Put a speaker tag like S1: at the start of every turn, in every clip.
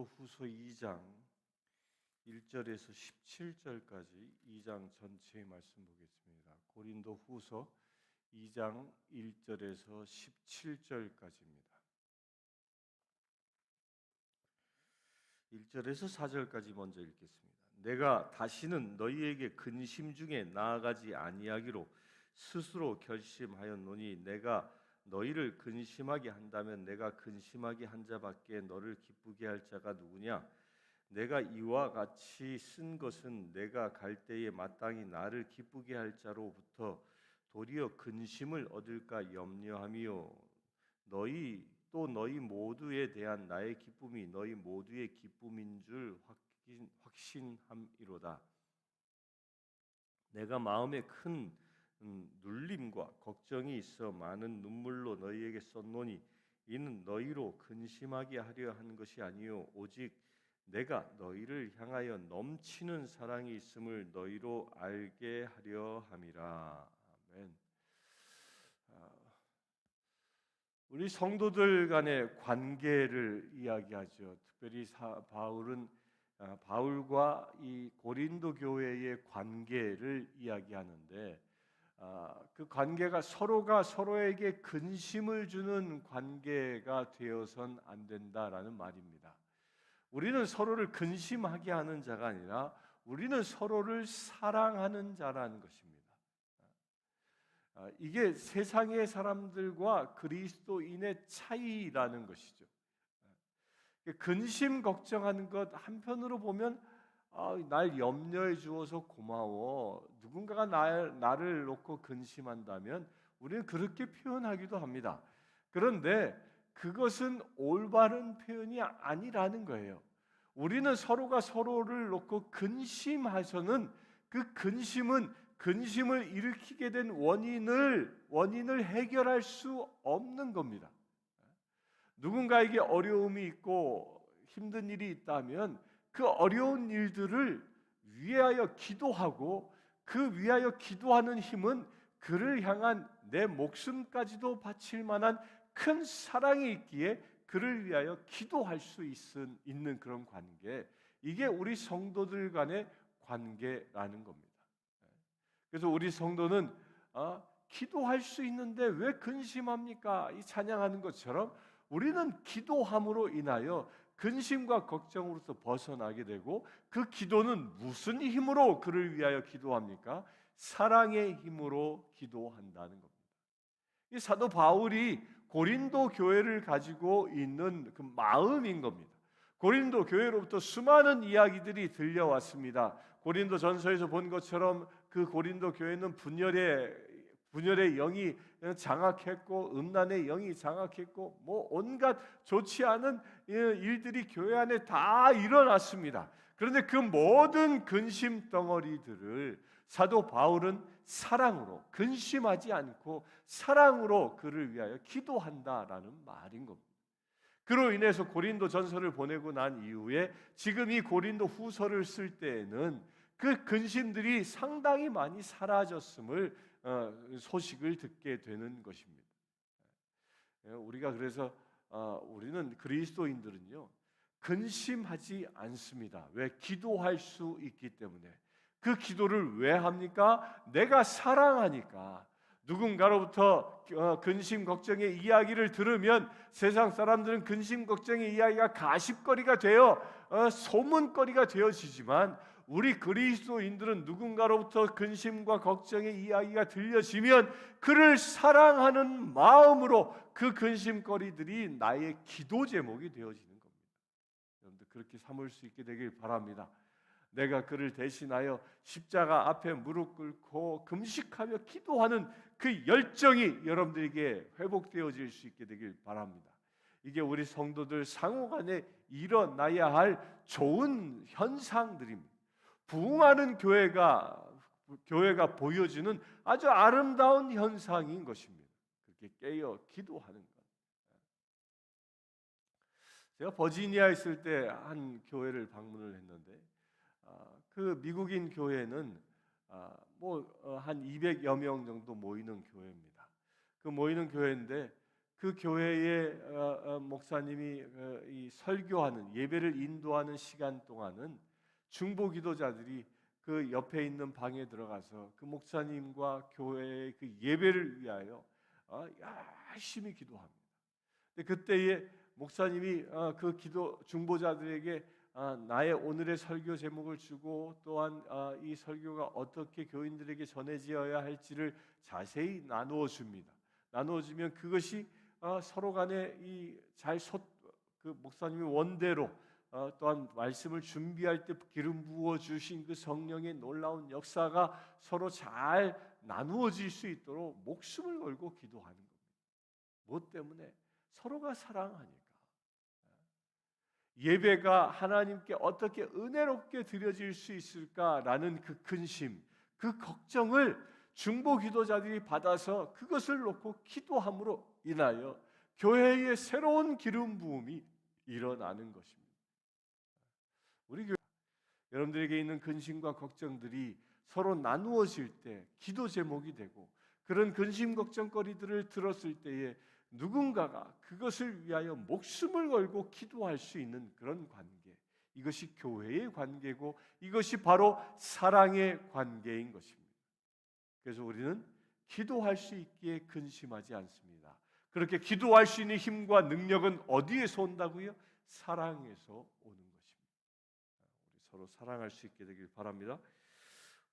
S1: 고린도 후서 2장 1절에서 17절까지 2장 전체의 말씀 보겠습니다. 고린도 후서 2장 1절에서 17절까지입니다. 1절에서 4절까지 먼저 읽겠습니다. 내가 다시는 너희에게 근심 중에 나아가지 아니하기로 스스로 결심하였노니 내가 너희를 근심하게 한다면 내가 근심하게 한 자밖에 너를 기쁘게 할 자가 누구냐? 내가 이와 같이 쓴 것은 내가 갈 때에 마땅히 나를 기쁘게 할 자로부터 도리어 근심을 얻을까 염려하며 너희 또 너희 모두에 대한 나의 기쁨이 너희 모두의 기쁨인 줄 확신, 확신함이로다. 내가 마음에 큰 음, 눌림과 걱정이 있어 많은 눈물로 너희에게 썼노니 이는 너희로 근심하게 하려 한 것이 아니요 오직 내가 너희를 향하여 넘치는 사랑이 있음을 너희로 알게 하려 함이라. 아멘. 아, 우리 성도들 간의 관계를 이야기하죠. 특별히 사, 바울은 아, 바울과 이 고린도 교회의 관계를 이야기하는데 아, 그 관계가 서로가 서로에게 근심을 주는 관계가 되어선 안 된다라는 말입니다. 우리는 서로를 근심하게 하는 자가 아니라 우리는 서로를 사랑하는 자라는 것입니다. 아, 이게 세상의 사람들과 그리스도인의 차이라는 것이죠. 아, 근심 걱정하는 것 한편으로 보면 아, 날 염려해 주어서 고마워. 누군가가 날, 나를 놓고 근심한다면 우리는 그렇게 표현하기도 합니다. 그런데 그것은 올바른 표현이 아니라는 거예요. 우리는 서로가 서로를 놓고 근심하서는 그 근심은 근심을 일으키게 된 원인을 원인을 해결할 수 없는 겁니다. 누군가에게 어려움이 있고 힘든 일이 있다면 그 어려운 일들을 위하여 기도하고 그 위하여 기도하는 힘은 그를 향한 내 목숨까지도 바칠 만한 큰 사랑이 있기에 그를 위하여 기도할 수 있는 그런 관계. 이게 우리 성도들 간의 관계라는 겁니다. 그래서 우리 성도는 어, 기도할 수 있는데 왜 근심합니까? 이 찬양하는 것처럼 우리는 기도함으로 인하여 근심과 걱정으로서 벗어나게 되고 그 기도는 무슨 힘으로 그를 위하여 기도합니까? 사랑의 힘으로 기도한다는 겁니다. 이 사도 바울이 고린도 교회를 가지고 있는 그 마음인 겁니다. 고린도 교회로부터 수많은 이야기들이 들려왔습니다. 고린도 전서에서 본 것처럼 그 고린도 교회는 분열의 분열의 영이 장악했고 음란의 영이 장악했고 뭐 온갖 좋지 않은 일들이 교회 안에 다 일어났습니다. 그런데 그 모든 근심 덩어리들을 사도 바울은 사랑으로 근심하지 않고 사랑으로 그를 위하여 기도한다라는 말인 겁니다. 그로 인해서 고린도 전서를 보내고 난 이후에 지금 이 고린도 후서를 쓸 때에는 그 근심들이 상당히 많이 사라졌음을 어, 소식을 듣게 되는 것입니다. 예, 우리가 그래서 어, 우리는 그리스도인들은요 근심하지 않습니다. 왜 기도할 수 있기 때문에 그 기도를 왜 합니까? 내가 사랑하니까. 누군가로부터 어, 근심 걱정의 이야기를 들으면 세상 사람들은 근심 걱정의 이야기가 가십거리가 되어 소문거리가 되어지지만 우리 그리스도인들은 누군가로부터 근심과 걱정의 이야기가 들려지면 그를 사랑하는 마음으로 그 근심거리들이 나의 기도 제목이 되어지는 겁니다. 여러분들 그렇게 삼을 수 있게 되길 바랍니다. 내가 그를 대신하여 십자가 앞에 무릎 꿇고 금식하며 기도하는 그 열정이 여러분들에게 회복되어질 수 있게 되길 바랍니다. 이게 우리 성도들 상호 간에 일어나야 할 좋은 현상들입니다. 부흥하는 교회가 교회가 보여주는 아주 아름다운 현상인 것입니다. 그렇게 깨어 기도하는 것. 제가 버지니아에 있을 때 한 교회를 방문을 했는데 아, 그 미국인 교회는 아, 뭐한 어, 200여 명 정도 모이는 교회입니다. 그 모이는 교회인데 그 교회의 어, 어, 목사님이 설교하는 예배를 인도하는 시간 동안은 중보 기도자들이 그 옆에 있는 방에 들어가서 그 목사님과 교회의 그 예배를 위하여 어, 열심히 기도합니다. 근데 그때에 목사님이 어, 그 기도 중보자들에게 아, 나의 오늘의 설교 제목을 주고 또한 아, 이 설교가 어떻게 교인들에게 전해지어야 할지를 자세히 나누어 줍니다. 나누어 주면 그것이 아, 서로 간에 이잘그 목사님이 원대로 어, 또한 말씀을 준비할 때 기름 부어 주신 그 성령의 놀라운 역사가 서로 잘 나누어질 수 있도록 목숨을 걸고 기도하는 겁니다. 무엇 때문에 서로가 사랑하니까. 예배가 하나님께 어떻게 은혜롭게 드려질 수 있을까라는 그 근심, 그 걱정을 중보 기도자들이 받아서 그것을 놓고 기도함으로 인하여 교회의 새로운 기름 부음이 일어나는 것입니다. 우리 교회 여러분들에게 있는 근심과 걱정들이 서로 나누어질 때 기도 제목이 되고 그런 근심 걱정거리들을 들었을 때에 누군가가 그것을 위하여 목숨을 걸고 기도할 수 있는 그런 관계. 이것이 교회의 관계고 이것이 바로 사랑의 관계인 것입니다. 그래서 우리는 기도할 수 있기에 근심하지 않습니다. 그렇게 기도할 수 있는 힘과 능력은 어디에서 온다고요? 사랑에서 오는 서로 사랑할 수 있게 되길 바랍니다.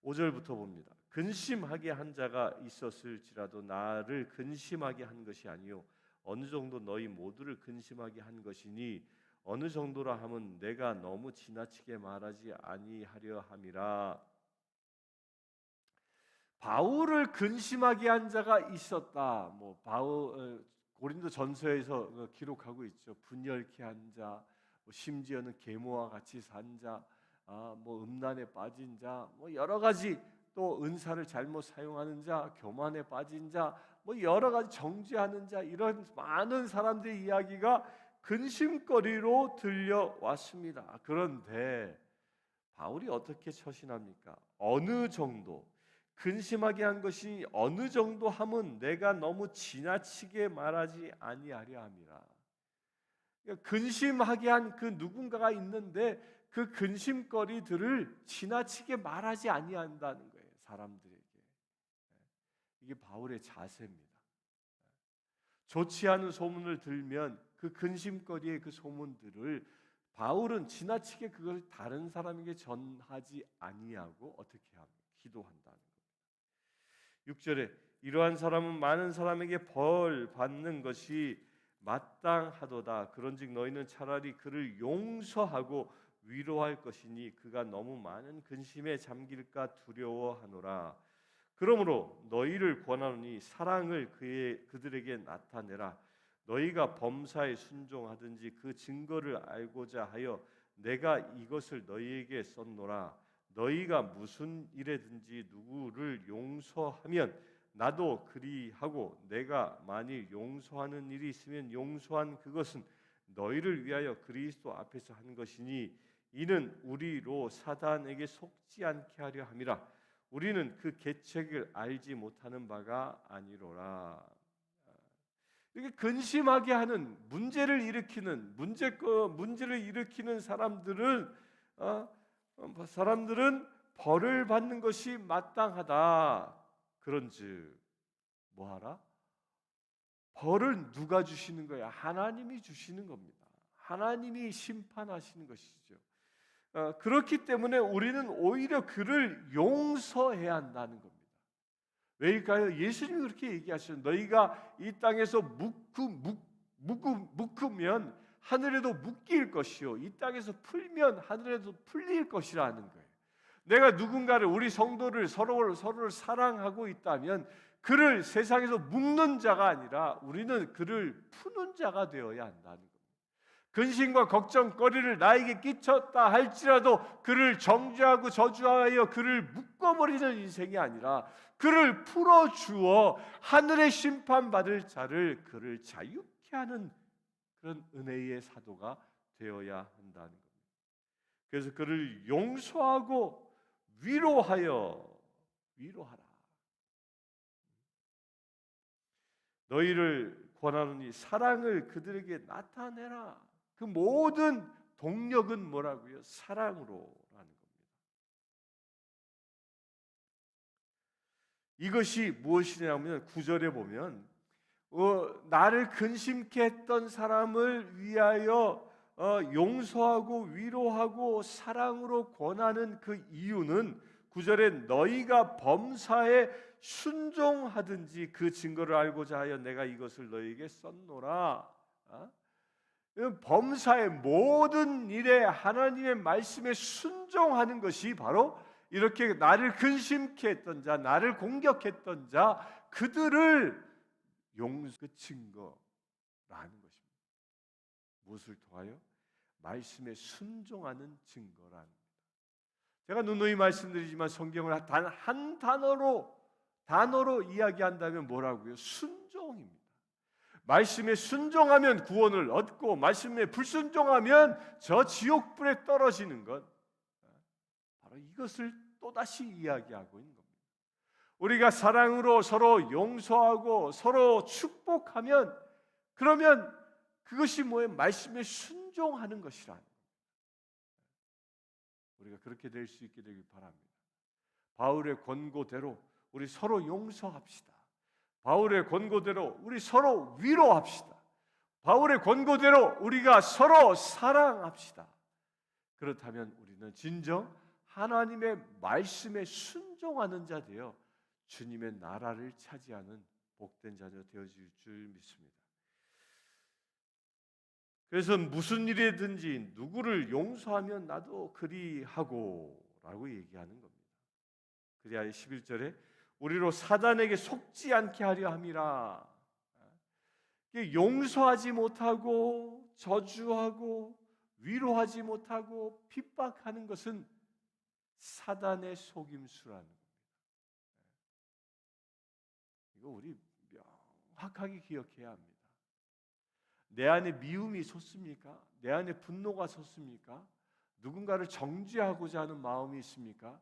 S1: 5절부터 봅니다. 근심하게 한 자가 있었을지라도 나를 근심하게 한 것이 아니요 어느 정도 너희 모두를 근심하게 한 것이니 어느 정도라 하면 내가 너무 지나치게 말하지 아니하려 함이라. 바울을 근심하게 한 자가 있었다. 뭐 바울 어, 고린도 전서에서 어, 기록하고 있죠. 분열케 한 자, 뭐 심지어는 계모와 같이 산 자, 아, 뭐 음란에 빠진 자, 뭐 여러 가지 또 은사를 잘못 사용하는 자, 교만에 빠진 자, 뭐 여러 가지 정죄하는 자 이런 많은 사람들의 이야기가 근심거리로 들려왔습니다. 그런데 바울이 어떻게 처신합니까? 어느 정도 근심하게 한 것이 어느 정도 하면 내가 너무 지나치게 말하지 아니하려 함이라. 그러니까 근심하게 한 그 누군가가 있는데 그 근심거리들을 지나치게 말하지 아니한다는 거예요. 사람들에게. 이게 바울의 자세입니다. 좋지 않은 소문을 들면 그 근심거리의 그 소문들을 바울은 지나치게 그걸 다른 사람에게 전하지 아니하고 어떻게 합니까? 기도한다는 겁니다. 6절에 이러한 사람은 많은 사람에게 벌 받는 것이 마땅하도다. 그런즉 너희는 차라리 그를 용서하고 위로할 것이니 그가 너무 많은 근심에 잠길까 두려워하노라. 그러므로 너희를 권하노니 사랑을 그의 그들에게 나타내라. 너희가 범사에 순종하든지 그 증거를 알고자 하여 내가 이것을 너희에게 썼노라. 너희가 무슨 일에든지 누구를 용서하면 나도 그리하고 내가 만일 용서하는 일이 있으면 용서한 그것은 너희를 위하여 그리스도 앞에서 한 것이니 이는 우리로 사단에게 속지 않게 하려 함이라 우리는 그 계책을 알지 못하는 바가 아니로라 이렇게 근심하게 하는 문제를 일으키는 문제 문제를 일으키는 사람들은 어, 어, 사람들은 벌을 받는 것이 마땅하다. 그런즉 뭐하라? 벌을 누가 주시는 거야? 하나님이 주시는 겁니다. 하나님이 심판하시는 것이죠. 어, 그렇기 때문에 우리는 오히려 그를 용서해야 한다는 겁니다. 왜일까요? 예수님이 그렇게 얘기하셨어요. 너희가 이 땅에서 묶으, 묶, 묶, 묶으면 하늘에도 묶일 것이요. 이 땅에서 풀면 하늘에도 풀릴 것이라는 거예요. 내가 누군가를 우리 성도를 서로 서로를 사랑하고 있다면 그를 세상에서 묶는 자가 아니라 우리는 그를 푸는 자가 되어야 한다는 겁니다. 근심과 걱정거리를 나에게 끼쳤다 할지라도 그를 정죄하고 저주하여 그를 묶어버리는 인생이 아니라 그를 풀어 주어 하늘의 심판 받을 자를 그를 자유케 하는 그런 은혜의 사도가 되어야 한다는 겁니다. 그래서 그를 용서하고 위로하여 위로하라. 너희를 권하노니 사랑을 그들에게 나타내라. 그 모든 동력은 뭐라고요? 사랑으로라는 겁니다. 이것이 무엇이냐면 구절에 보면 어, 나를 근심케 했던 사람을 위하여 어, 용서하고 위로하고 사랑으로 권하는 그 이유는 구절에 너희가 범사에 순종하든지 그 증거를 알고자 하여 내가 이것을 너희에게 썼노라. 어? 범사의 모든 일에 하나님의 말씀에 순종하는 것이 바로 이렇게 나를 근심케 했던 자, 나를 공격했던 자, 그들을 용서 증거라는 것입니다. 무엇을 통하여? 말씀에 순종하는 증거라는 겁니다. 제가 누누이 말씀드리지만 성경을 단 한 단어로 단어로 이야기한다면 뭐라고요? 순종입니다. 말씀에 순종하면 구원을 얻고 말씀에 불순종하면 저 지옥불에 떨어지는 것 바로 이것을 또다시 이야기하고 있는 겁니다. 우리가 사랑으로 서로 용서하고 서로 축복하면 그러면 그것이 뭐예요? 말씀에 순종하는 것이라는 우리가 그렇게 될 수 있게 되길 바랍니다. 바울의 권고대로 우리 서로 용서합시다. 바울의 권고대로 우리 서로 위로합시다. 바울의 권고대로 우리가 서로 사랑합시다. 그렇다면 우리는 진정 하나님의 말씀에 순종하는 자 되어 주님의 나라를 차지하는 복된 자녀 되어질 줄 믿습니다. 그래서 무슨 일이든지 누구를 용서하면 나도 그리하고 라고 얘기하는 겁니다. 그래야 11절에 우리로 사단에게 속지 않게 하려 함이라. 용서하지 못하고 저주하고 위로하지 못하고 핍박하는 것은 사단의 속임수라는 겁니다. 이거 우리 명확하게 기억해야 합니다. 내 안에 미움이 솟습니까? 내 안에 분노가 솟습니까? 누군가를 정죄하고자 하는 마음이 있습니까?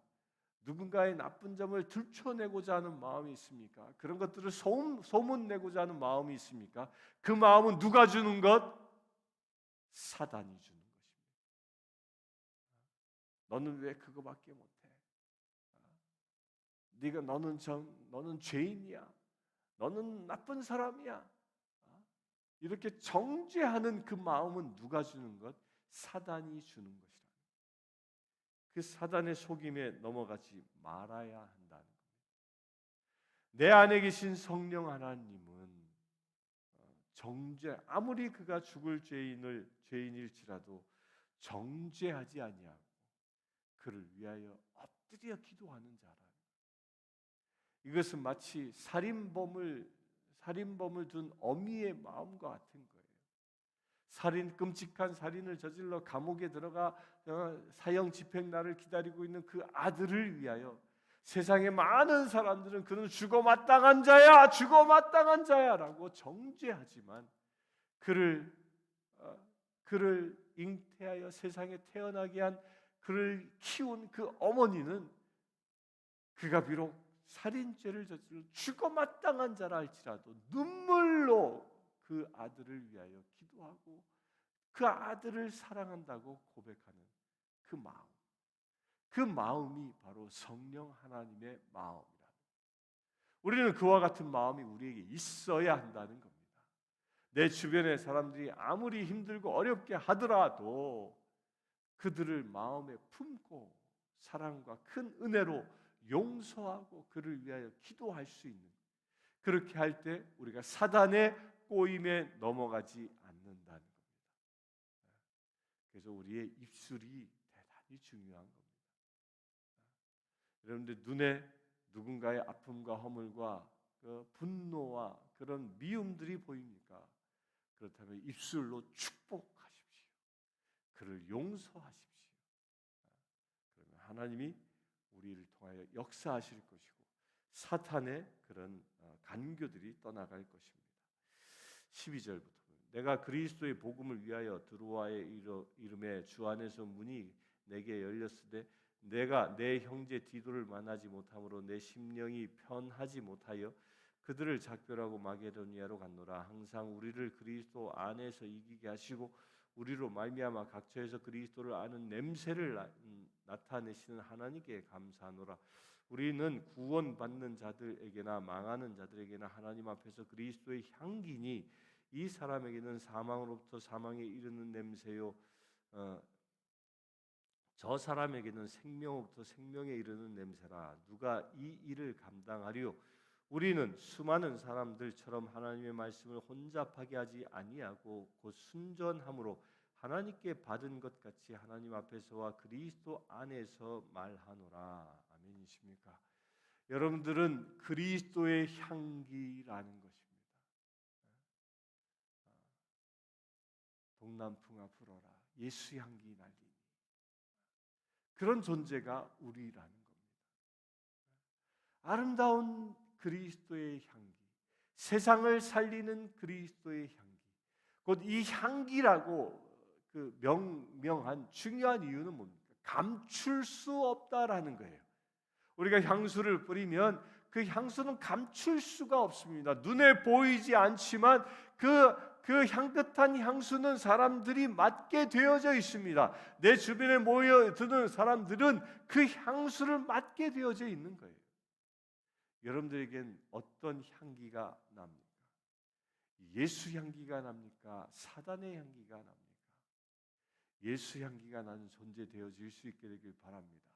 S1: 누군가의 나쁜 점을 들춰내고자 하는 마음이 있습니까? 그런 것들을 소문, 소문내고자 하는 마음이 있습니까? 그 마음은 누가 주는 것? 사단이 주는 것입니다. 너는 왜 그거밖에 못해? 네가 너는 정, 너는 죄인이야. 너는 나쁜 사람이야. 이렇게 정죄하는 그 마음은 누가 주는 것? 사단이 주는 것이라. 그 사단의 속임에 넘어가지 말아야 한다는 겁니다. 내 안에 계신 성령 하나님은 어, 정죄 아무리 그가 죽을 죄인을 죄인일지라도 정죄하지 아니하고 그를 위하여 엎드려 기도하는 자라. 이것은 마치 살인범을 살인범을 둔 어미의 마음과 같은 거예요. 살인 끔찍한 살인을 저질러 감옥에 들어가 어, 사형 집행 날을 기다리고 있는 그 아들을 위하여 세상의 많은 사람들은 그는 죽어 마땅한 자야, 죽어 마땅한 자야라고 정죄하지만 그를 어, 그를 잉태하여 세상에 태어나게 한 그를 키운 그 어머니는 그가 비록 살인죄를 저질러 죽어 마땅한 자라 할지라도 눈물로 그 아들을 위하여 기도하고 그 아들을 사랑한다고 고백하는 그 마음. 그 마음이 바로 성령 하나님의 마음이라. 우리는 그와 같은 마음이 우리에게 있어야 한다는 겁니다. 내 주변의 사람들이 아무리 힘들고 어렵게 하더라도 그들을 마음에 품고 사랑과 큰 은혜로 용서하고 그를 위하여 기도할 수 있는 그렇게 할 때 우리가 사단의 꼬임에 넘어가지 않는다는 겁니다. 그래서 우리의 입술이 대단히 중요한 겁니다. 여러분들 눈에 누군가의 아픔과 허물과 그 분노와 그런 미움들이 보입니까? 그렇다면 입술로 축복하십시오. 그를 용서하십시오. 그러면 하나님이 우리를 통하여 역사하실 것이고 사탄의 그런 어, 간교들이 떠나갈 것입니다. 12절부터 내가 그리스도의 복음을 위하여 드로아의 이름에 주 안에서 문이 내게 열렸으되 내가 내 형제 디도를 만나지 못함으로 내 심령이 편하지 못하여 그들을 작별하고 마게도니아로 갔노라. 항상 우리를 그리스도 안에서 이기게 하시고 우리로 말미암아 각처에서 그리스도를 아는 냄새를 나, 음, 나타내시는 하나님께 감사하노라. 우리는 구원받는 자들에게나 망하는 자들에게나 하나님 앞에서 그리스도의 향기니 이 사람에게는 사망으로부터 사망에 이르는 냄새요. 어, 저 사람에게는 생명으로부터 생명에 이르는 냄새라. 누가 이 일을 감당하리요? 우리는 수많은 사람들처럼 하나님의 말씀을 혼잡하게 하지 아니하고 곧 순전함으로 하나님께 받은 것 같이 하나님 앞에서와 그리스도 안에서 말하노라. 아멘이십니까? 여러분들은 그리스도의 향기라는 동남풍아 불어라 예수 향기 날리니 그런 존재가 우리라는 겁니다. 아름다운 그리스도의 향기, 세상을 살리는 그리스도의 향기. 곧 이 향기라고 그 명명한 중요한 이유는 뭡니까? 감출 수 없다라는 거예요. 우리가 향수를 뿌리면 그 향수는 감출 수가 없습니다. 눈에 보이지 않지만 그, 그 향긋한 향수는 사람들이 맡게 되어져 있습니다. 내 주변에 모여드는 사람들은 그 향수를 맡게 되어져 있는 거예요. 여러분들에겐 어떤 향기가 납니까? 예수 향기가 납니까? 사단의 향기가 납니까? 예수 향기가 나는 존재 되어질 수 있게 되길 바랍니다.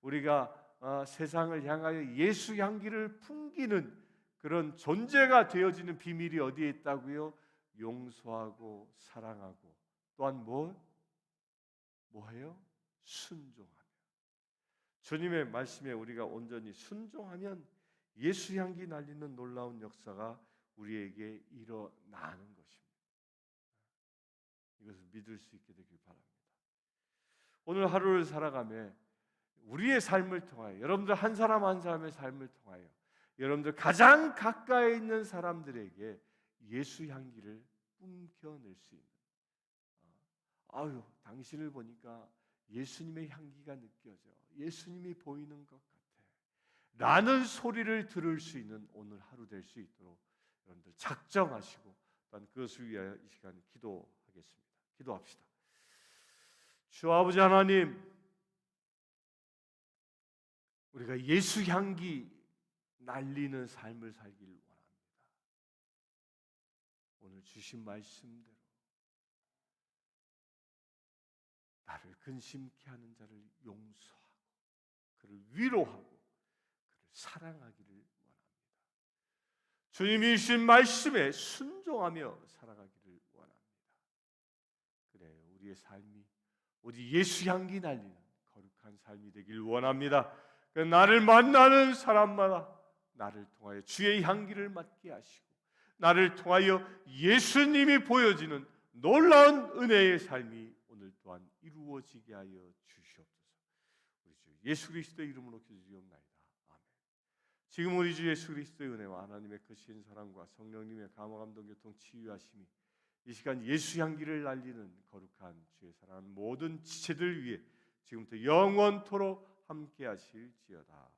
S1: 우리가 어, 세상을 향하여 예수 향기를 풍기는 그런 존재가 되어지는 비밀이 어디에 있다고요? 용서하고 사랑하고 또한 뭐 뭐해요? 순종하며 주님의 말씀에 우리가 온전히 순종하면 예수 향기 날리는 놀라운 역사가 우리에게 일어나는 것입니다. 이것을 믿을 수 있게 되길 바랍니다. 오늘 하루를 살아가며 우리의 삶을 통하여 여러분들 한 사람 한 사람의 삶을 통하여 여러분들 가장 가까이 있는 사람들에게 예수 향기를 뿜겨낼 수 있는. 어, 아유 당신을 보니까 예수님의 향기가 느껴져. 예수님이 보이는 것 같아. 라는 소리를 들을 수 있는 오늘 하루 될 수 있도록 여러분들 작정하시고 또한 그것을 위하여 이 시간 기도하겠습니다. 기도합시다. 주 아버지 하나님 우리가 예수 향기 날리는 삶을 살길 원합니다. 오늘 주신 말씀대로 나를 근심케 하는 자를 용서하고 그를 위로하고 그를 사랑하기를 원합니다. 주님이 주신 말씀에 순종하며 살아가기를 원합니다. 그래요. 우리의 삶이 오직 예수 향기 날리는 거룩한 삶이 되길 원합니다. 그 나를 만나는 사람마다 나를 통하여 주의 향기를 맡게 하시고 나를 통하여 예수님이 보여지는 놀라운 은혜의 삶이 오늘 또한 이루어지게 하여 주시옵소서. 우리 주 예수 그리스도의 이름으로 기도드리옵나이다. 아멘. 지금 우리 주 예수 그리스도의 은혜와 하나님의 크신 사랑과 성령님의 감화 감동 교통 치유하심이 이 시간 예수 향기를 날리는 거룩한 주의 사랑하는 모든 지체들 위해 지금부터 영원토록 함께 하실지어다.